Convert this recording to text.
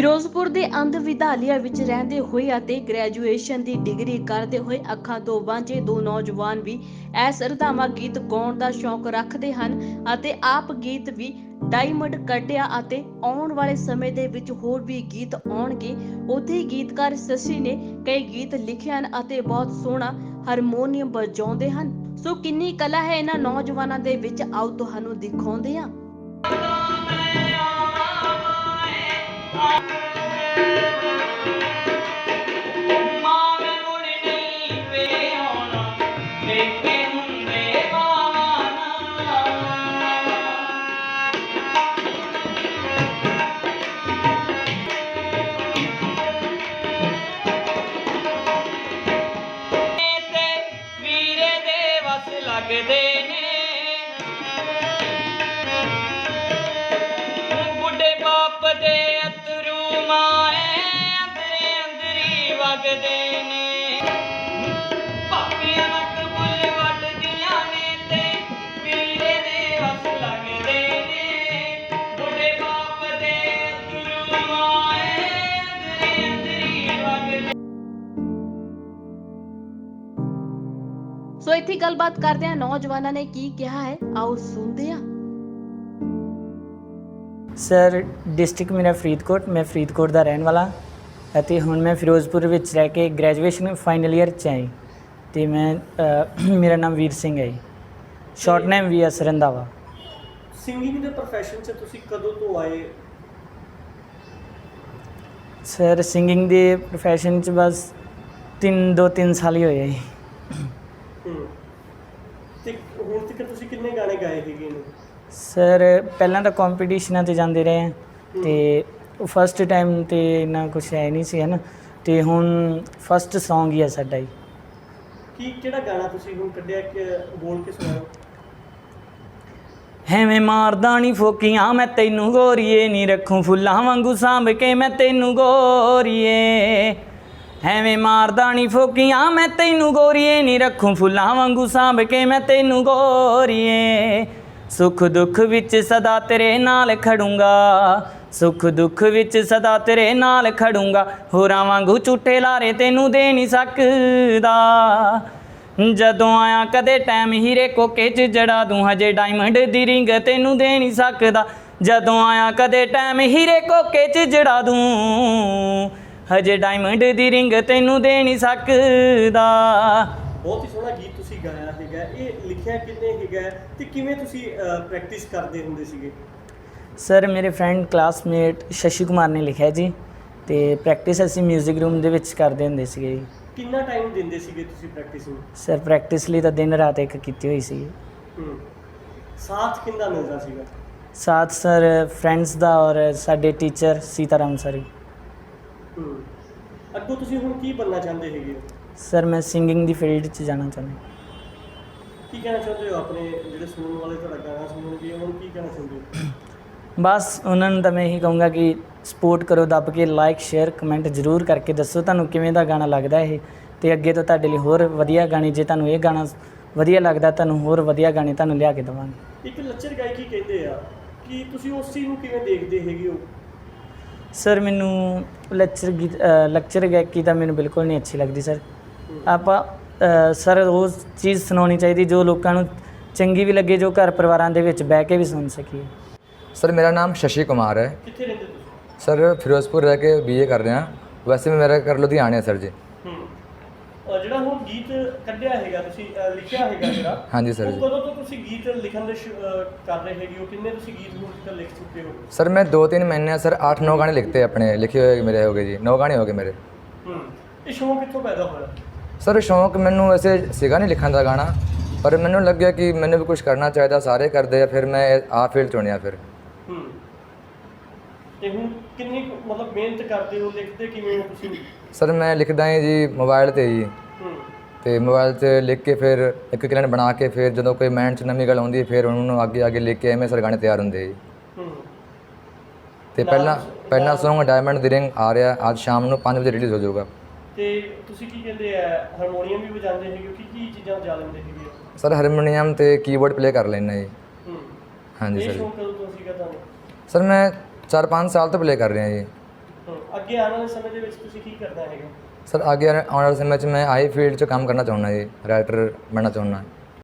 ਫਿਰੋਜ਼ਪੁਰ ਦੇ ਅੰਧ ਵਿਦਿਆਲਿਆ ਵਿੱਚ ਰਹਿੰਦੇ ਹੋਏ ਅਤੇ ਗ੍ਰੈਜੂਏਸ਼ਨ ਦੀ ਡਿਗਰੀ ਕਰਦੇ ਹੋਏ ਅੱਖਾਂ ਤੋਂ ਵਾਂਝੇ ਦੋ ਨੌਜਵਾਨ ਵੀ ਐਸ ਰਧਾਵਾ ਗੀਤ ਗਾਉਣ ਦਾ ਸ਼ੌਂਕ ਰੱਖਦੇ ਹਨ ਅਤੇ ਆਪ ਗੀਤ ਵੀ ਡਾਇਮੰਡ ਕੱਢਿਆ ਅਤੇ ਆਉਣ ਵਾਲੇ ਸਮੇਂ ਦੇ ਵਿੱਚ ਹੋਰ ਵੀ ਗੀਤ ਆਉਣਗੇ। ਉਥੇ ਹੀ ਗੀਤਕਾਰ ਸਸੀ ਨੇ ਕਈ ਗੀਤ ਲਿਖੇ ਹਨ ਅਤੇ ਬਹੁਤ ਸੋਹਣਾ ਹਾਰਮੋਨੀਅਮ ਵਜਾਉਂਦੇ ਹਨ। ਸੋ ਕਿੰਨੀ ਕਲਾ ਹੈ ਇਹਨਾਂ ਨੌਜਵਾਨਾਂ ਦੇ ਵਿੱਚ? ਆਓ ਤੁਹਾਨੂੰ ਦਿਖਾਉਂਦੇ ਹਾਂ। Thank you. ਇੱਥੇ ਗੱਲਬਾਤ ਕਰਦੇ ਹਾਂ ਨੌਜਵਾਨਾਂ ਨੇ ਕੀ ਕਿਹਾ ਹੈ? ਆਓ ਸੁਣਦੇ ਹਾਂ। ਸਰ ਡਿਸਟ੍ਰਿਕਟ ਮੇਰਾ ਫਰੀਦਕੋਟ ਮੈਂ ਫਰੀਦਕੋਟ ਦਾ ਰਹਿਣ ਵਾਲਾ ਅਤੇ ਹੁਣ ਮੈਂ ਫਿਰੋਜ਼ਪੁਰ ਵਿੱਚ ਰਹਿ ਕੇ ਗ੍ਰੈਜੂਏਸ਼ਨ ਫਾਈਨਲ ਈਅਰ ਚ ਆਈ ਤੇ ਮੈਂ ਮੇਰਾ ਨਾਮ ਵੀਰ ਸਿੰਘ ਹੈ short name V S Randhawa singing ਦੇ profession 'ਚ ਤੁਸੀਂ ਕਦੋਂ ਤੋਂ ਆਏ? ਸਰ ਸਿੰਗਿੰਗ ਦੇ ਪ੍ਰੋਫੈਸ਼ਨ ਚ ਬਸ ਤਿੰਨ ਦੋ ਤਿੰਨ ਸਾਲ ਹੀ ਹੋਏ ਹੂੰ ਤੇ ਹੁਣ ਤੱਕ ਤੁਸੀਂ ਕਿੰਨੇ ਗਾਣੇ ਗਾਏ ਹੈਗੇ ਨੇ ਸਰ ਪਹਿਲਾਂ ਤਾਂ ਕੰਪੀਟੀਸ਼ਨਾਂ ਤੇ ਜਾਂਦੇ ਰਹੇ ਤੇ ਫਸਟ ਟਾਈਮ ਤੇ ਇੰਨਾ ਕੁਝ ਹੈ ਨਹੀਂ ਸੀ ਹਨ? ਤੇ ਹੁਣ ਫਸਟ Song ਹੀ ਹੈ ਸਾਡਾ ਹੀ ਕੀ ਕਿਹੜਾ ਗਾਣਾ ਤੁਸੀਂ ਹੁਣ ਕੱਢਿਆ ਕਿ ਬੋਲ ਕੇ ਸੁਣਾਓ? ਹੈਵੇਂ ਮਾਰਦਾ ਨਹੀਂ ਫੋਕੀਆਂ ਮੈਂ ਤੈਨੂੰ ਗੋਰੀਏ ਨਹੀਂ ਰੱਖੂੰ ਫੁੱਲਾਂ ਵਾਂਗੂ ਸਾਂਭ ਕੇ ਮੈਂ ਤੈਨੂੰ ਗੋਰੀਏ। ਹੈਵੇਂ ਮਾਰਦਾ ਨਹੀਂ ਫੋਕੀਆਂ, ਮੈਂ ਤੈਨੂੰ ਗੋਰੀਏ ਨਹੀਂ ਰੱਖੂੰ ਫੁੱਲਾਂ ਵਾਂਗੂ ਸਾਂਭ ਕੇ, ਮੈਂ ਤੈਨੂੰ ਗੋਰੀਏ। ਸੁੱਖ ਦੁੱਖ ਵਿੱਚ ਸਦਾ ਤੇਰੇ ਨਾਲ ਖੜੂੰਗਾ, ਸੁੱਖ ਦੁੱਖ ਵਿੱਚ ਸਦਾ ਤੇਰੇ ਨਾਲ ਖੜੂੰਗਾ। ਹੋਰਾਂ ਵਾਂਗੂ ਝੂਠੇ ਲਾਰੇ ਤੈਨੂੰ ਦੇ ਨਹੀਂ ਸਕਦਾ। ਜਦੋਂ ਆਇਆ ਕਦੇ ਟਾਈਮ ਹੀਰੇ ਕੋਕੇ ਚ ਜੜਾ ਦੂੰ, ਹਜੇ ਡਾਇਮੰਡ ਦੀ ਰਿੰਗ ਤੈਨੂੰ ਦੇ ਨਹੀਂ ਸਕਦਾ। ਜਦੋਂ ਆਇਆ ਕਦੇ ਟਾਈਮ ਹੀਰੇ ਕੋਕੇ ਚ ਜੜਾ ਦੂੰ ਹਜੇ ਡਾਇਮੰਡ ਦੀ ਰਿੰਗ ਤੈਨੂੰ ਦੇ ਨਹੀਂ ਸਕਦਾ। ਬਹੁਤ ਹੀ ਸੋਹਣਾ ਗੀਤ ਤੁਸੀਂ ਗਾਇਆ ਹੈਗਾ ਇਹ ਲਿਖਿਆ ਕਿੰਨੇ ਹੈਗਾ ਤੇ ਕਿਵੇਂ ਤੁਸੀਂ ਪ੍ਰੈਕਟਿਸ ਕਰਦੇ ਹੁੰਦੇ ਸੀਗੇ? ਸਰ ਮੇਰੇ ਫਰੈਂਡ ਕਲਾਸਮੇਟ ਸ਼ਸ਼ੀ ਕੁਮਾਰ ਨੇ ਲਿਖਿਆ ਜੀ ਤੇ ਪ੍ਰੈਕਟਿਸ ਅਸੀਂ 뮤직 ਰੂਮ ਦੇ ਵਿੱਚ ਕਰਦੇ ਹੁੰਦੇ ਸੀਗੇ ਜੀ। ਕਿੰਨਾ ਟਾਈਮ ਦਿੰਦੇ ਸੀਗੇ ਤੁਸੀਂ ਪ੍ਰੈਕਟਿਸ ਨੂੰ? ਸਰ ਪ੍ਰੈਕਟਿਸ ਲਈ ਤਾਂ ਦਿਨ ਰਾਤ ਇੱਕ ਕੀਤੀ ਹੋਈ ਸੀ। ਹੂੰ। ਸਾਥ ਕਿੰਦਾ ਮਿਲਦਾ ਸੀਗਾ? ਸਾਥ ਸਰ ਫਰੈਂਡਸ ਦਾ ਔਰ ਸਾਡੇ ਟੀਚਰ ਸੀਤਾਰਾਮ ਸਰ ਜੀ। ਹੂੰ। ਅੱਗੋਂ ਤੁਸੀਂ ਹੁਣ ਕੀ ਬਣਨਾ ਚਾਹੁੰਦੇ ਹੈਗੇ ਹੋ? ਸਰ ਮੈਂ ਸਿੰਗਿੰਗ ਦੀ ਫੀਲਡ 'ਚ ਜਾਣਾ ਚਾਹੁੰਦਾ ਕੀ ਕਹਿਣਾ ਚਾਹੁੰਦੇ ਹੋ ਆਪਣੇ ਜਿਹੜੇ ਸੁਣਨ ਵਾਲੇ ਤੁਹਾਡਾ ਗਾਣਾ ਸੁਣਨਗੇ ਉਹਨਾਂ ਨੂੰ ਕੀ ਕਹਿਣਾ ਚਾਹੁੰਦੇ ਹੋ? ਬਸ ਉਹਨਾਂ ਨੂੰ ਤਾਂ ਮੈਂ ਇਹੀ ਕਹੂੰਗਾ ਕਿ ਸਪੋਰਟ ਕਰੋ ਦੱਬ ਕੇ ਲਾਈਕ ਸ਼ੇਅਰ ਕਮੈਂਟ ਜ਼ਰੂਰ ਕਰਕੇ ਦੱਸੋ ਤੁਹਾਨੂੰ ਕਿਵੇਂ ਦਾ ਗਾਣਾ ਲੱਗਦਾ ਇਹ। ਤੇ ਅੱਗੇ ਤੋਂ ਤੁਹਾਡੇ ਲਈ ਹੋਰ ਵਧੀਆ ਗਾਣੇ ਜੇ ਤੁਹਾਨੂੰ ਇਹ ਗਾਣਾ ਵਧੀਆ ਲੱਗਦਾ ਤੁਹਾਨੂੰ ਹੋਰ ਵਧੀਆ ਗਾਣੇ ਤੁਹਾਨੂੰ ਲਿਆ ਕੇ ਦੇਵਾਂਗੇ। ਇੱਕ ਲੱਚਰ ਗਾਇਕੀ ਕਹਿੰਦੇ ਆ ਕਿ ਤੁਸੀਂ ਉਸ ਚੀਜ਼ ਨੂੰ ਕਿਵੇਂ ਦੇਖਦੇ ਹੈਗੇ ਹੋ? ਸਰ ਮੈਨੂੰ ਲੈਕਚਰ ਗੀਤ ਲੈਕਚਰ ਗਾਇਕੀ ਤਾਂ ਮੈਨੂੰ ਬਿਲਕੁਲ ਨਹੀਂ ਅੱਛੀ ਲੱਗਦੀ ਸਰ ਆਪਾਂ ਸਰ ਉਹ ਚੀਜ਼ ਸੁਣਾਉਣੀ ਚਾਹੀਦੀ ਜੋ ਲੋਕਾਂ ਨੂੰ ਚੰਗੀ ਵੀ ਲੱਗੇ ਜੋ ਘਰ ਪਰਿਵਾਰਾਂ ਦੇ ਵਿੱਚ ਬਹਿ ਕੇ ਵੀ ਸੁਣ ਸਕੀਏ। ਸਰ ਮੇਰਾ ਨਾਮ ਸ਼ਸ਼ੀ ਕੁਮਾਰ ਹੈ। ਕਿੱਥੇ ਰਹਿੰਦੇ ਤੁਸੀਂ? ਸਰ ਫਿਰੋਜ਼ਪੁਰ ਰਹਿ ਕੇ ਬੀਏ ਕਰ ਰਿਹਾ ਵੈਸੇ ਮੇਰਾ ਘਰ ਲੁਧਿਆਣੇ ਸਰ ਜੀ। ਅਹ ਜਿਹੜਾ ਹੁਣ ਗੀਤ ਕੱਢਿਆ ਹੈਗਾ ਤੁਸੀਂ ਅਹ ਲਿਖਿਆ ਹੈਗਾ ਜਿਹੜਾ ਹਾਂਜੀ ਸਰ ਉਹ ਜੀ ਕਦੋਂ ਤੋਂ ਤੁਸੀਂ ਗੀਤ ਲਿਖਣ ਦੇ ਸ਼ੁ- ਅਹ ਕਰ ਰਹੇ ਹੈਗੇ ਹੋ ਕਿੰਨੇ ਤੁਸੀਂ ਗੀਤ ਹੁਣ ਤੱਕ ਲਿਖ ਚੁੱਕੇ ਹੋ ਸਰ मैं दो तीन महीने सर आठ नौ गाने लिखते हैं अपने लिखे हुए मेरे हो गए जी नौ गाने हो गए मेरे ਹੂੰ ਇਹ ਸ਼ੌਂਕ ਕਿੱਥੋਂ ਪੈਦਾ ਹੋਇਆ ਸਰ ਸ਼ੌਂਕ ਮੈਨੂੰ ਵੈਸੇ ਸੀਗਾ ਨਹੀਂ ਲਿਖਣ ਦਾ ਗਾਣਾ ਪਰ ਮੈਨੂੰ ਲੱਗਿਆ ਕਿ ਮੈਨੂੰ ਵੀ ਕੁਝ ਕਰਨਾ ਚਾਹੀਦਾ ਸਾਰੇ ਕਰਦੇ ਆ ਫਿਰ ਮੈਂ ਆ ਫੀਲਡ ਚੁਣਿਆ ਫਿਰ ਹੂੰ ਤੇ ਹੁਣ ਕਿੰਨੀ ਕੁ ਮਤਲਬ ਮਿਹਨਤ ਕਰਦੇ ਹੋ ਲਿਖਦੇ ਕਿਵੇਂ ਹੋ ਤੁਸੀਂ? ਸਰ ਮੈਂ ਲਿਖਦਾ ਹਾਂ ਜੀ ਮੋਬਾਈਲ ਤੇ ਜੀ। ਹੂੰ। ਤੇ ਮੋਬਾਈਲ ਤੇ ਲਿਖ ਕੇ ਫਿਰ ਇੱਕ ਇੱਕ ਲਾਈਨ ਬਣਾ ਕੇ ਫਿਰ ਜਦੋਂ ਕੋਈ ਮਾਈਂਡ 'ਚ ਨਵੀਂ ਗੱਲ ਆਉਂਦੀ ਹੈ ਫਿਰ ਉਹਨੂੰ ਅੱਗੇ ਅੱਗੇ ਲਿਖ ਕੇ ਐਵੇਂ ਸਰ ਗਾਣੇ ਤਿਆਰ ਹੁੰਦੇ ਜੀ। ਹੂੰ। ਤੇ ਪਹਿਲਾਂ ਪਹਿਲਾ Song ਡਾਇਮੰਡ ਦੀ ਰਿੰਗ ਆ ਰਿਹਾ ਅੱਜ ਸ਼ਾਮ ਨੂੰ 5 ਵਜੇ ਰਿਲੀਜ਼ ਹੋ ਜਾਊਗਾ। ਤੇ ਤੁਸੀਂ ਕੀ ਕਹਿੰਦੇ ਆ ਹਾਰਮੋਨੀਅਮ ਵੀ ਵਜਾਉਂਦੇ ਹੈਗੇ ਹੋ ਕੀ ਕੀ ਚੀਜ਼ਾਂ ਵਜਾ ਲੈਂਦੇ ਹੈਗੇ? ਸਰ ਹਾਰਮੋਨੀਅਮ ਤੇ ਕੀਬੋਰਡ ਪਲੇ ਕਰ ਲੈਣਾ ਜੀ। ਹੂੰ। ਹਾਂਜੀ ਇਹ ਸਰ। ਜੀ। ਸ਼ੌਂਕ ਕਦੋਂ ਤੋਂ ਸੀਗਾ ਤੁਹਾਨੂੰ? ਸਰ ਮੈਂ 4-5 ਸਾਲ ਤੋਂ ਪਲੇ ਕਰ ਰਿਹਾ ਜੀ। ਅੱਗੇ ਆਉਣ ਵਾਲੇ ਸਮੇਂ ਦੇ ਵਿੱਚ ਤੁਸੀਂ ਕੀ ਕਰਨਾ ਹੈਗਾ? ਸਰ ਅੱਗੇ ਆਉਣ ਵਾਲੇ ਸਮੇਂ 'ਚ ਮੈਂ ਆਈ ਫੀਲਡ 'ਚ ਕੰਮ ਕਰਨਾ ਚਾਹੁੰਦਾ ਜੀ ਰਾਈਟਰ ਬਣਨਾ ਚਾਹੁੰਦਾ।